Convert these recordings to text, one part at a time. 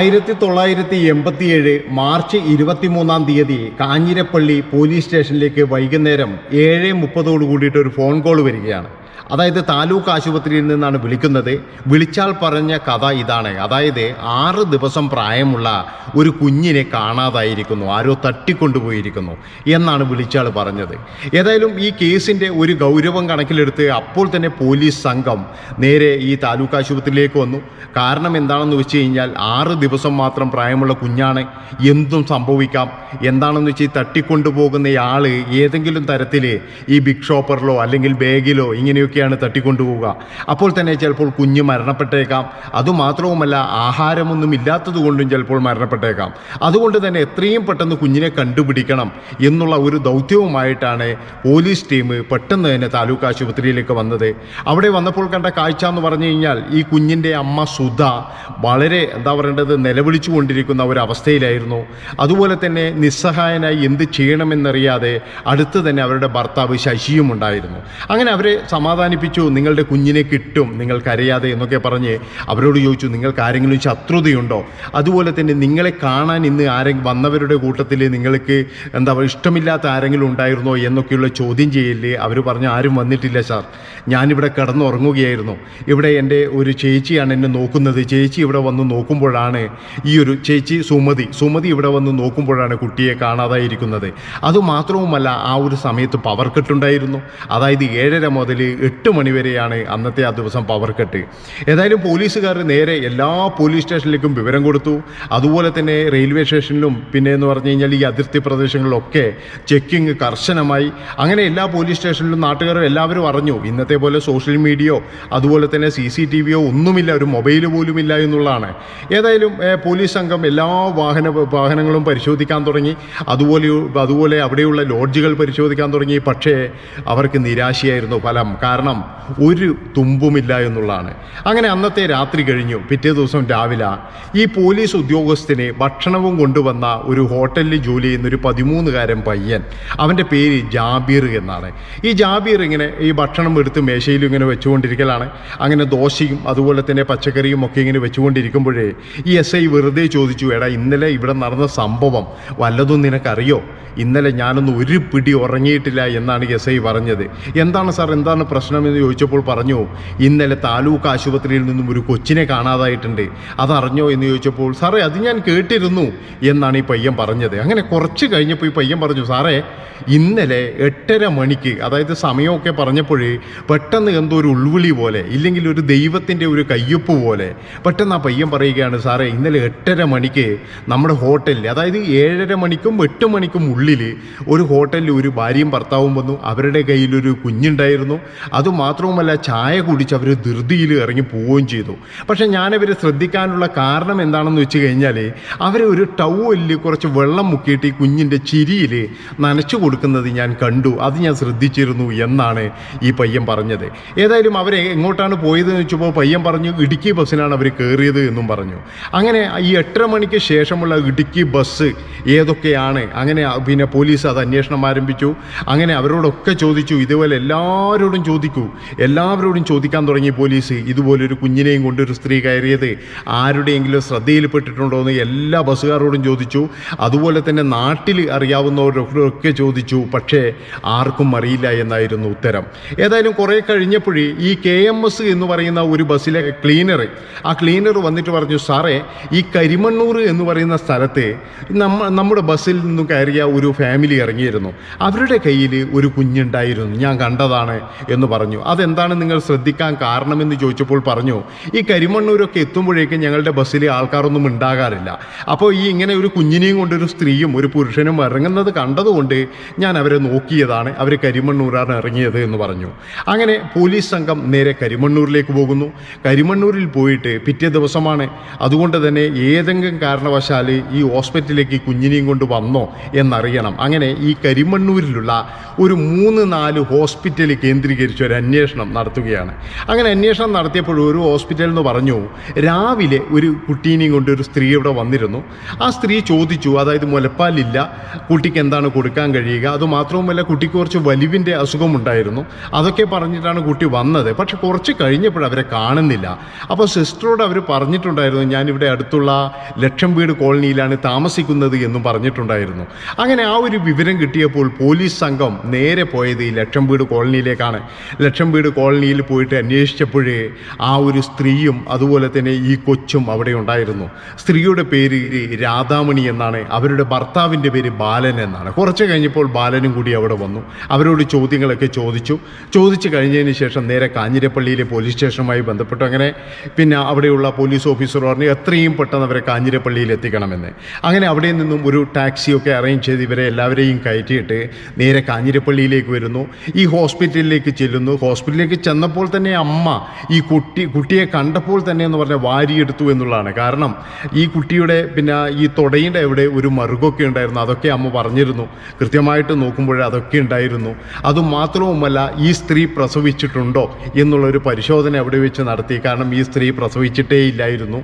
ആയിരത്തി തൊള്ളായിരത്തി എൺപത്തിയേഴ് മാർച്ച് ഇരുപത്തിമൂന്നാം തീയതി കാഞ്ഞിരപ്പള്ളി പോലീസ് സ്റ്റേഷനിലേക്ക് വൈകുന്നേരം ഏഴ് മുപ്പതോട് കൂടിയിട്ട് ഒരു ഫോൺ കോൾ വരികയാണ്. അതായത് താലൂക്ക് ആശുപത്രിയിൽ നിന്നാണ് വിളിക്കുന്നത്. വിളിച്ചാൽ പറഞ്ഞ കഥ ഇതാണ്. അതായത് ആറ് ദിവസം പ്രായമുള്ള ഒരു കുഞ്ഞിനെ കാണാതായിരിക്കുന്നു. ആരോ തട്ടിക്കൊണ്ടുപോയിരിക്കുന്നു എന്നാണ് വിളിച്ചാൾ പറഞ്ഞത്. ഏതായാലും ഈ കേസിന്റെ ഒരു ഗൗരവം കണക്കിലെടുത്ത് അപ്പോൾ തന്നെ പോലീസ് സംഘം നേരെ ഈ താലൂക്ക് ആശുപത്രിയിലേക്ക് വന്നു. കാരണം എന്താണെന്ന് വെച്ച് കഴിഞ്ഞാൽ ആറ് ദിവസം മാത്രം പ്രായമുള്ള കുഞ്ഞാണ്. എന്തും സംഭവിക്കാം. എന്താണെന്ന് വെച്ച് ഈ തട്ടിക്കൊണ്ടുപോകുന്ന ആൾ ഏതെങ്കിലും തരത്തിൽ ഈ ബിഗ് ഷോപ്പറിലോ അല്ലെങ്കിൽ ബാഗിലോ ഇങ്ങനെയൊക്കെയാണ് തട്ടിക്കൊണ്ടുപോവുക. അപ്പോൾ തന്നെ ചിലപ്പോൾ കുഞ്ഞ് മരണപ്പെട്ടേക്കാം. അതുമാത്രവുമല്ല ആഹാരമൊന്നും ഇല്ലാത്തത് കൊണ്ടും ചിലപ്പോൾ മരണപ്പെട്ടേക്കാം. അതുകൊണ്ട് തന്നെ എത്രയും പെട്ടെന്ന് കുഞ്ഞിനെ കണ്ടുപിടിക്കണം എന്നുള്ള ഒരു ദൗത്യവുമായിട്ടാണ് പോലീസ് ടീം പെട്ടെന്ന് തന്നെ താലൂക്ക് ആശുപത്രിയിലേക്ക് വന്നത്. അവിടെ വന്നപ്പോൾ കണ്ട കാഴ്ച എന്ന് പറഞ്ഞു കഴിഞ്ഞാൽ ഈ കുഞ്ഞിന്റെ അമ്മ സുധ വളരെ എന്താ പറയേണ്ടത് നിലവിളിച്ചു കൊണ്ടിരിക്കുന്ന ഒരവസ്ഥയിലായിരുന്നു അതുപോലെ തന്നെ നിസ്സഹായനായി എന്ത് ചെയ്യണമെന്നറിയാതെ അടുത്ത് തന്നെ അവരുടെ ഭർത്താവ് ശശിയും ഉണ്ടായിരുന്നു. അങ്ങനെ അവരെ സമാധാനിപ്പിച്ചു നിങ്ങളുടെ കുഞ്ഞിനെ കിട്ടും നിങ്ങൾക്കറിയാതെ എന്നൊക്കെ പറഞ്ഞ് അവരോട് ചോദിച്ചു നിങ്ങൾക്ക് ആരെങ്കിലും ശത്രുതയുണ്ടോ? അതുപോലെ തന്നെ നിങ്ങളെ കാണാൻ ഇന്ന് ആരെങ്കിലും വന്നവരുടെ കൂട്ടത്തിൽ നിങ്ങൾക്ക് എന്താ പറയുക ഇഷ്ടമില്ലാത്ത ആരെങ്കിലും ഉണ്ടായിരുന്നോ എന്നൊക്കെയുള്ള ചോദ്യം ചെയ്യൽ അവർ പറഞ്ഞു ആരും വന്നിട്ടില്ല സാർ. ഞാനിവിടെ കിടന്നുറങ്ങുകയായിരുന്നു. ഇവിടെ എന്റെ ഒരു ചേച്ചിയാണ് എന്നെ നോക്കുന്നത്. ചേച്ചി ഇവിടെ വന്ന് നോക്കുമ്പോഴാണ് ഈ ഒരു ചേച്ചി സുമതി. സുമതി ഇവിടെ വന്ന് നോക്കുമ്പോഴാണ് കുട്ടിയെ കാണാതായിരിക്കുന്നത്. അതുമാത്രവുമല്ല ആ ഒരു സമയത്ത് പവർ കട്ടുണ്ടായിരുന്നു അതായത് ഏഴര മുതൽ എട്ട് മണിവരെയാണ് അന്നത്തെ ആ ദിവസം പവർ കട്ട് ഏതായാലും പോലീസുകാർ നേരെ എല്ലാ പോലീസ് സ്റ്റേഷനിലേക്കും വിവരം കൊടുത്തു. അതുപോലെ തന്നെ റെയിൽവേ സ്റ്റേഷനിലും പിന്നെ എന്ന് പറഞ്ഞു കഴിഞ്ഞാൽ ഈ അതിർത്തി പ്രദേശങ്ങളിലൊക്കെ ചെക്കിങ് കർശനമായി. അങ്ങനെ എല്ലാ പോലീസ് സ്റ്റേഷനിലും നാട്ടുകാരും എല്ലാവരും അറിഞ്ഞു. ഇന്നത്തെ പോലെ സോഷ്യൽ മീഡിയയോ അതുപോലെ തന്നെ സി സി ടി വിയോ ഒന്നുമില്ല. ഒരു മൊബൈൽ ഇല്ല എന്നുള്ളതാണ്. ഏതായാലും പോലീസ് സംഘം എല്ലാ വാഹന വാഹനങ്ങളും പരിശോധിക്കാൻ തുടങ്ങി. അതുപോലെ അതുപോലെ അവിടെയുള്ള ലോഡ്ജുകൾ പരിശോധിക്കാൻ തുടങ്ങി. പക്ഷേ അവർക്ക് നിരാശയായിരുന്നു ഫലം. കാരണം ഒരു തുമ്പുമില്ല എന്നുള്ളതാണ്. അങ്ങനെ അന്നത്തെ രാത്രി കഴിഞ്ഞു. പിറ്റേ ദിവസം രാവിലെ ഈ പോലീസ് ഉദ്യോഗസ്ഥനെ ഭക്ഷണവും കൊണ്ടുവന്ന ഒരു ഹോട്ടലിൽ ജോലി ചെയ്യുന്ന ഒരു പതിമൂന്നുകാരൻ പയ്യൻ. അവന്റെ പേര് ജാബീർ എന്നാണ്. ഈ ജാബീർ ഇങ്ങനെ ഈ ഭക്ഷണം എടുത്ത് മേശയിൽ ഇങ്ങനെ വെച്ചുകൊണ്ടിരിക്കലാണ്. അങ്ങനെ ദോശയും അതുപോലെ തന്നെ പച്ചക്കറിയും ഒക്കെ ഇങ്ങനെ വെച്ചുകൊണ്ടിരിക്കുമ്പോഴേ ഈ എസ് ഐ വെറുതെ ചോദിച്ചു എടാ ഇന്നലെ ഇവിടെ നടന്ന സംഭവം വല്ലതും നിനക്കറിയോ? ഇന്നലെ ഞാനൊന്നും ഒരു പിടി ഉറങ്ങിയിട്ടില്ല എന്നാണ് എസ് ഐ പറഞ്ഞത്. എന്താണ് സാർ? എന്താണ് പ്രശ്നമെന്ന് ചോദിച്ചപ്പോൾ പറഞ്ഞു ഇന്നലെ താലൂക്ക് ആശുപത്രിയിൽ നിന്നും ഒരു കൊച്ചിനെ കാണാതായിട്ടുണ്ട്. അതറിഞ്ഞോ? എന്ന് ചോദിച്ചപ്പോൾ സാറേ അത് ഞാൻ കേട്ടിരുന്നു എന്നാണ് ഈ പയ്യൻ പറഞ്ഞത്. അങ്ങനെ കുറച്ച് കഴിഞ്ഞപ്പോൾ ഈ പയ്യൻ പറഞ്ഞു സാറേ ഇന്നലെ എട്ടര മണിക്ക് അതായത് സമയമൊക്കെ പറഞ്ഞപ്പോൾ പെട്ടെന്ന് എന്തോ ഒരു ഉൾവിളി പോലെ ഇല്ലെങ്കിൽ ഒരു ദൈവത്തിന്റെ ഒരു കയ്യൊപ്പ് പോലെ പെട്ടെന്ന് ആ പയ്യൻ പറയുകയാണ് സാറേ ഇന്നലെ എട്ടര മണിക്ക് നമ്മുടെ ഹോട്ടലിൽ അതായത് ഏഴര മണിക്കും എട്ട് മണിക്കും ഉള്ളിൽ ഒരു ഹോട്ടലിൽ ഒരു ഭാര്യയും ഭർത്താവും വന്നു. അവരുടെ കയ്യിലൊരു കുഞ്ഞുണ്ടായിരുന്നു. അതുമാത്രവുമല്ല ചായ കുടിച്ച് അവർ ധൃതിയിൽ ഇറങ്ങി പോവുകയും ചെയ്തു. പക്ഷേ ഞാനവരെ ശ്രദ്ധിക്കാനുള്ള കാരണം എന്താണെന്ന് വെച്ച് കഴിഞ്ഞാൽ അവരെ ഒരു ടൗവലിൽ കുറച്ച് വെള്ളം മുക്കിയിട്ട് ഈ കുഞ്ഞിന്റെ ചിരിയിൽ നനച്ചു കൊടുക്കുന്നത് ഞാൻ കണ്ടു. അത് ഞാൻ ശ്രദ്ധിച്ചിരുന്നു എന്നാണ് ഈ പയ്യൻ പറഞ്ഞത്. ഏതായാലും അവരെ എങ്ങോട്ടാണ് പോയതെന്ന് വെച്ചപ്പോൾ പയ്യൻ പറഞ്ഞു ഇടുക്കി ബസ്സിനാണ് അവർ കയറിയത് എന്നും പറഞ്ഞു. അങ്ങനെ ഈ എട്ടര മണിക്ക് ശേഷമുള്ള ഇടുക്കി ബസ് ഏതൊക്കെയാണ്? അങ്ങനെ പിന്നെ പോലീസ് അത് അന്വേഷണം ആരംഭിച്ചു. അങ്ങനെ അവരോടൊക്കെ ചോദിച്ചു. ഇതുപോലെ എല്ലാവരോടും ചോദിക്കൂ. എല്ലാവരോടും ചോദിക്കാൻ തുടങ്ങി പോലീസ് ഇതുപോലൊരു കുഞ്ഞിനെയും കൊണ്ട് ഒരു സ്ത്രീ കയറിയത് ആരുടെയെങ്കിലും ശ്രദ്ധയിൽപ്പെട്ടിട്ടുണ്ടോ എന്ന് എല്ലാ ബസ്സുകാരോടും ചോദിച്ചു. അതുപോലെ തന്നെ നാട്ടിൽ അറിയാവുന്നവരൊക്കെ ചോദിച്ചു. പക്ഷേ ആർക്കും അറിയില്ല എന്നായിരുന്നു ഉത്തരം. ഏതായാലും കുറേ കഴിഞ്ഞപ്പോഴേ ഈ കെ എം എസ് എന്ന് പറയുന്ന ഒരു ബസ്സിലെ ക്ലീനർ ആ ക്ലീനർ വന്നിട്ട് പറഞ്ഞു സാറേ ഈ കരിമണ്ണൂർ എന്ന് പറയുന്ന സ്ഥലത്ത് നമ്മ നമ്മുടെ ബസ്സിൽ നിന്നും കയറിയ ഒരു ഫാമിലി ഇറങ്ങിയിരുന്നു. അവരുടെ കയ്യിൽ ഒരു കുഞ്ഞുണ്ടായിരുന്നു. ഞാൻ കണ്ടതാണ് എന്ന് പറഞ്ഞു. അതെന്താണ് നിങ്ങൾ ശ്രദ്ധിക്കാൻ കാരണമെന്ന് ചോദിച്ചപ്പോൾ പറഞ്ഞു ഈ കരിമണ്ണൂരൊക്കെ എത്തുമ്പോഴേക്കും ഞങ്ങളുടെ ബസ്സിൽ ആൾക്കാരൊന്നും ഉണ്ടാകാറില്ല. അപ്പോൾ ഈ ഇങ്ങനെ ഒരു കുഞ്ഞിനെയും ഒരു സ്ത്രീയും ഒരു പുരുഷനും ഇറങ്ങുന്നത് കണ്ടതുകൊണ്ട് ഞാൻ അവരെ നോക്കിയതാണ് അവർ കരിമണ്ണൂരാണ് ഇറങ്ങിയത് എന്ന് പറഞ്ഞു. അങ്ങനെ പോലീസ് സംഘം നേരെ കരിമണ്ണൂരിലേക്ക് പോകുന്നു. കരിമണ്ണൂരിൽ പോയിട്ട് പിറ്റേ ദിവസമാണ് അതുകൊണ്ട് തന്നെ ഏതെങ്കിലും കാരണവശാൽ ഈ ഹോസ്പിറ്റലിലേക്ക് കുഞ്ഞിനെയും കൊണ്ട് വന്നോ എന്നറിയണം. അങ്ങനെ ഈ കരിമണ്ണൂരിലുള്ള ഒരു മൂന്ന് നാല് ഹോസ്പിറ്റൽ കേന്ദ്രീകരിച്ച്. ഒരു അന്വേഷണം നടത്തുകയാണ്. അങ്ങനെ അന്വേഷണം നടത്തിയപ്പോൾ ഒരു ഹോസ്പിറ്റലിൽ നിന്ന് പറഞ്ഞു രാവിലെ ഒരു കുട്ടീനെയും കൊണ്ട് ഒരു സ്ത്രീ ഇവിടെ വന്നിരുന്നു. ആ സ്ത്രീ ചോദിച്ചു അതായത് മുലപ്പാലില്ല കുട്ടിക്ക് എന്താണ് കൊടുക്കാൻ കഴിയുക? അതുമാത്രവുമല്ല കുട്ടിക്ക് കുറച്ച് വലിവിന്റെ അസുഖമുണ്ടായിരുന്നു. അതൊക്കെ പറഞ്ഞിട്ടാണ് കുട്ടി വന്നത്. പക്ഷെ കുറച്ച് കഴിഞ്ഞപ്പോൾ അവരെ കാണുന്നില്ല. അപ്പോൾ സിസ്റ്ററോട് അവർ പറഞ്ഞിട്ടുണ്ടായിരുന്നു ഞാനിവിടെ അടുത്തുള്ള ലക്ഷം വീട് കോളനിയിലാണ് താമസിക്കുന്നത് എന്നും പറഞ്ഞിട്ടുണ്ടായിരുന്നു. അങ്ങനെ ആ ഒരു വിവരം കിട്ടിയപ്പോൾ പോലീസ് സംഘം നേരെ പോയത് ഈ ലക്ഷം വീട് കോളനിയിലേക്കാണ്. ലക്ഷം വീട് കോളനിയിൽ പോയിട്ട് അന്വേഷിച്ചപ്പോഴേ ആ ഒരു സ്ത്രീയും അതുപോലെ തന്നെ ഈ കൊച്ചും അവിടെ ഉണ്ടായിരുന്നു. സ്ത്രീയുടെ പേര് രാധാമണി എന്നാണ്. അവരുടെ ഭർത്താവിന്റെ പേര് ബാലൻ എന്നാണ്. കുറച്ച് കഴിഞ്ഞപ്പോൾ ബാലനും കൂടി അവിടെ വന്നു. അവരോട് ചോദ്യങ്ങളൊക്കെ ചോദിച്ചു. ചോദിച്ചു കഴിഞ്ഞതിന് ശേഷം നേരെ കാഞ്ഞിരപ്പള്ളിയിലെ പോലീസ് സ്റ്റേഷനുമായി ബന്ധപ്പെട്ടു അങ്ങനെ. പിന്നെ അവിടെയുള്ള പോലീസ് ഓഫീസർ പറഞ്ഞു എത്രയും പെട്ടെന്ന് അവരെ കാഞ്ഞിരപ്പള്ളിയിൽ എത്തിക്കണമെന്ന്. അങ്ങനെ അവിടെ നിന്നും ഒരു ടാക്സിയൊക്കെ അറേഞ്ച് ചെയ്ത് ഇവരെ എല്ലാവരെയും കയറ്റിയിട്ട് നേരെ കാഞ്ഞിരപ്പള്ളിയിലേക്ക് വരുന്നു. ഈ ഹോസ്പിറ്റലിലേക്ക് ചെല്ലുന്നു. ഹോസ്പിറ്റലിലേക്ക് ചെന്നപ്പോൾ തന്നെ അമ്മ ഈ കുട്ടി കുട്ടിയെ കണ്ടപ്പോൾ തന്നെ എന്ന് പറഞ്ഞാൽ വാരിയെടുത്തു എന്നുള്ളതാണ്. കാരണം ഈ കുട്ടിയുടെ പിന്നെ ഈ തുടയിന്റെ എവിടെ ഒരു മറുകൊക്കെ ഉണ്ടായിരുന്നു. അതൊക്കെ അമ്മ പറഞ്ഞിരുന്നു. കൃത്യമായിട്ട് നോക്കുമ്പോൾ അതൊക്കെ ഉണ്ടായിരുന്നു. അതുമാത്രവുമല്ല ഈ സ്ത്രീ പ്രസവിച്ചിട്ടുണ്ടോ എന്നുള്ളൊരു പരിശോധന അവിടെ വെച്ച് നടത്തി. കാരണം ഈ സ്ത്രീ പ്രസവിച്ചിട്ടേ ഇല്ലായിരുന്നു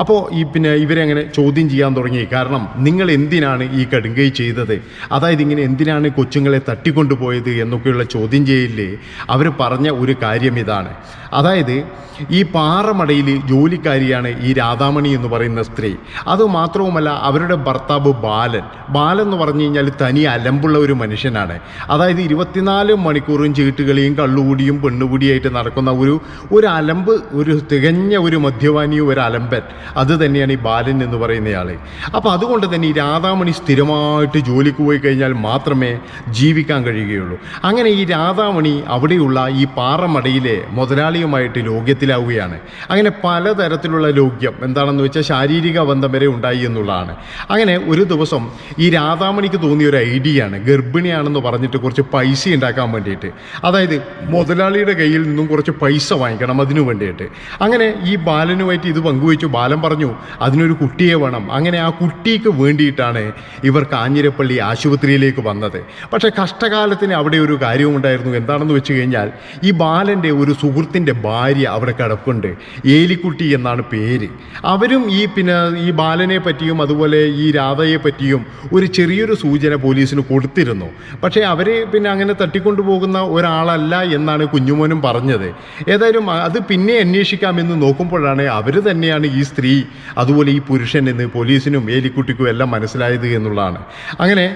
അപ്പോൾ ഈ പിന്നെ ഇവരെ അങ്ങനെ ചോദ്യം ചെയ്യാൻ തുടങ്ങി. കാരണം നിങ്ങൾ എന്തിനാണ് ഈ കടുങ്കൈ ചെയ്തത്? അതായത് ഇങ്ങനെ എന്തിനാണ് കൊച്ചുങ്ങളെ തട്ടിക്കൊണ്ടുപോയത് എന്നൊക്കെയുള്ള ചോദ്യം ചെയ്യില്ലേ? അവർ പറഞ്ഞ ഒരു കാര്യം ഇതാണ്. അതായത് ഈ പാറമടയിൽ ജോലിക്കാരിയാണ് ഈ രാധാമണി എന്ന് പറയുന്ന സ്ത്രീ. അതുമാത്രവുമല്ല അവരുടെ ഭർത്താവ് ബാലൻ. ബാലൻ എന്ന് പറഞ്ഞു കഴിഞ്ഞാൽ തനി അലമ്പുള്ള ഒരു മനുഷ്യനാണ്. അതായത് ഇരുപത്തിനാല് മണിക്കൂറും ചീട്ടുകളിയും കള്ളുകൂടിയും പെണ്ണുകൂടിയായിട്ട് നടക്കുന്ന ഒരു ഒരു അലമ്പ് ഒരു തികഞ്ഞ ഒരു മദ്യപാനിയും ഒരു അലമ്പൻ. അത് തന്നെയാണ് ഈ ബാലൻ എന്ന് പറയുന്നയാൾ അപ്പോൾ അതുകൊണ്ട് തന്നെ ഈ രാധാമണി സ്ഥിരമായിട്ട് ജോലിക്ക് പോയി കഴിഞ്ഞാൽ മാത്രമേ ജീവിക്കാൻ കഴിയുകയുള്ളൂ. അങ്ങനെ ഈ രാധാമണി അവിടെയുള്ള ഈ പാറമടയിലെ മുതലാളിയുമായിട്ട് ലോക്യത്തിലാവുകയാണ് അങ്ങനെ പലതരത്തിലുള്ള ലോക്യം എന്താണെന്ന് വെച്ചാൽ ശാരീരിക ബന്ധം വരെ ഉണ്ടായി എന്നുള്ളതാണ്. അങ്ങനെ ഒരു ദിവസം ഈ രാധാമണിക്ക് തോന്നിയ ഒരു ഐഡിയ ആണ് ഗർഭിണിയാണെന്ന് പറഞ്ഞിട്ട് കുറച്ച് പൈസ ഉണ്ടാക്കാൻ വേണ്ടിയിട്ട്. അതായത് മുതലാളിയുടെ കയ്യിൽ നിന്നും കുറച്ച് പൈസ വാങ്ങിക്കണം അതിനു വേണ്ടിയിട്ട്. അങ്ങനെ ഈ ബാലനുമായിട്ട് ഇത് പങ്കുവച്ചു. ബാലൻ പറഞ്ഞു അതിനൊരു കുട്ടിയെ വേണം. അങ്ങനെ ആ കുട്ടിക്ക് വേണ്ടിയിട്ടാണ് ഇവർ കാഞ്ഞിരപ്പള്ളി ആശുപത്രിയിലേക്ക് വന്നത്. പക്ഷേ കഷ്ടകാലത്തിന് അവിടെ ഒരു കാര്യമുണ്ടായിരുന്നു എന്താണെന്ന് വെച്ച് കഴിഞ്ഞാൽ ഈ ബാലന്റെ ഒരു സുഹൃത്തിന്റെ ഭാര്യ അവിടെ കിടപ്പുണ്ട്. ഏലിക്കുട്ടി എന്നാണ് പേര്. അവരും ഈ പിന്നെ ഈ ബാലനെ പറ്റിയും അതുപോലെ ഈ രാധയെ പറ്റിയും ഒരു ചെറിയൊരു സൂചന പോലീസിന് കൊടുത്തിരുന്നു. പക്ഷേ അവർ പിന്നെ അങ്ങനെ തട്ടിക്കൊണ്ടുപോകുന്ന ഒരാളല്ല എന്നാണ് കുഞ്ഞുമോനും പറഞ്ഞത്. ഏതായാലും അത് പിന്നെ അന്വേഷിക്കാമെന്ന് നോക്കുമ്പോഴാണ് അവർ തന്നെയാണ് ഈ സ്ത്രീ അതുപോലെ ഈ പുരുഷൻ എന്ന് പോലീസിനും ഏലിക്കുട്ടിക്കും എല്ലാം മനസ്സിലായത് എന്നുള്ളതാണ്. അങ്ങനെ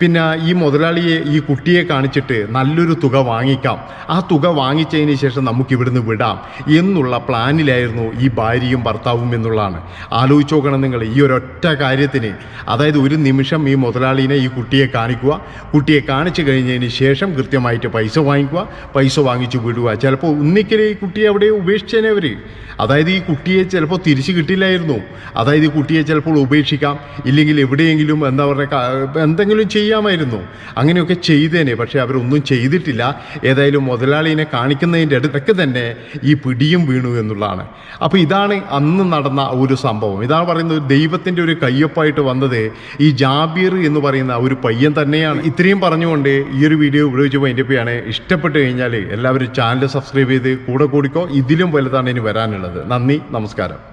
പിന്നെ ഈ മുതലാളിയെ ഈ കുട്ടിയെ കാണിച്ചിട്ട് നല്ലൊരു തുക വാങ്ങിക്കാം. തുക വാങ്ങിച്ചതിന് ശേഷം നമുക്ക് ഇവിടുന്ന് വിടാം എന്നുള്ള പ്ലാനിലായിരുന്നു ഈ ഭാര്യയും ഭർത്താവും എന്നുള്ളതാണ്. ആലോചിച്ച് നോക്കണം നിങ്ങൾ ഈ ഒരൊറ്റ കാര്യത്തിന്. അതായത് ഒരു നിമിഷം ഈ മുതലാളിനെ ഈ കുട്ടിയെ കാണിക്കുക. കുട്ടിയെ കാണിച്ചു കഴിഞ്ഞതിന് ശേഷം കൃത്യമായിട്ട് പൈസ വാങ്ങിക്കുക. പൈസ വാങ്ങിച്ചു വിടുക. ചിലപ്പോൾ ഒന്നിക്കൽ ഈ കുട്ടിയെ അവിടെ ഉപേക്ഷിച്ചേനെ അവർ അതായത് ഈ കുട്ടിയെ ചിലപ്പോൾ തിരിച്ചു കിട്ടില്ലായിരുന്നു. അതായത് ഈ കുട്ടിയെ ചിലപ്പോൾ ഉപേക്ഷിക്കാം. ഇല്ലെങ്കിൽ എവിടെയെങ്കിലും എന്താ പറയുക എന്തെങ്കിലും ചെയ്യാമായിരുന്നു. അങ്ങനെയൊക്കെ ചെയ്തേനെ. പക്ഷേ അവരൊന്നും ചെയ്തിട്ടില്ല. ഏതായാലും മുതലാളിനെ കാണിക്കുന്നതിന്റെ അടുത്തൊക്കെ തന്നെ ഈ പിടിയും വീണു എന്നുള്ളതാണ്. അപ്പോൾ ഇതാണ് അന്ന് നടന്ന ഒരു സംഭവം. ഇതാണ് പറയുന്നത് ദൈവത്തിന്റെ ഒരു കയ്യൊപ്പായിട്ട് വന്നത് ഈ ജാബീർ എന്ന് പറയുന്ന ഒരു പയ്യൻ തന്നെയാണ്. ഇത്രയും പറഞ്ഞുകൊണ്ട് ഈ ഒരു വീഡിയോ ഉപയോഗിച്ച് വൈൻഡപ്പിയാണ് ഇഷ്ടപ്പെട്ട് കഴിഞ്ഞാൽ എല്ലാവരും ചാനൽ സബ്സ്ക്രൈബ് ചെയ്ത് കൂടെ കൂടിക്കോ. ഇതിലും വലുതാണ് ഇനി വരാനുള്ളത്. നന്ദി നമസ്കാരം.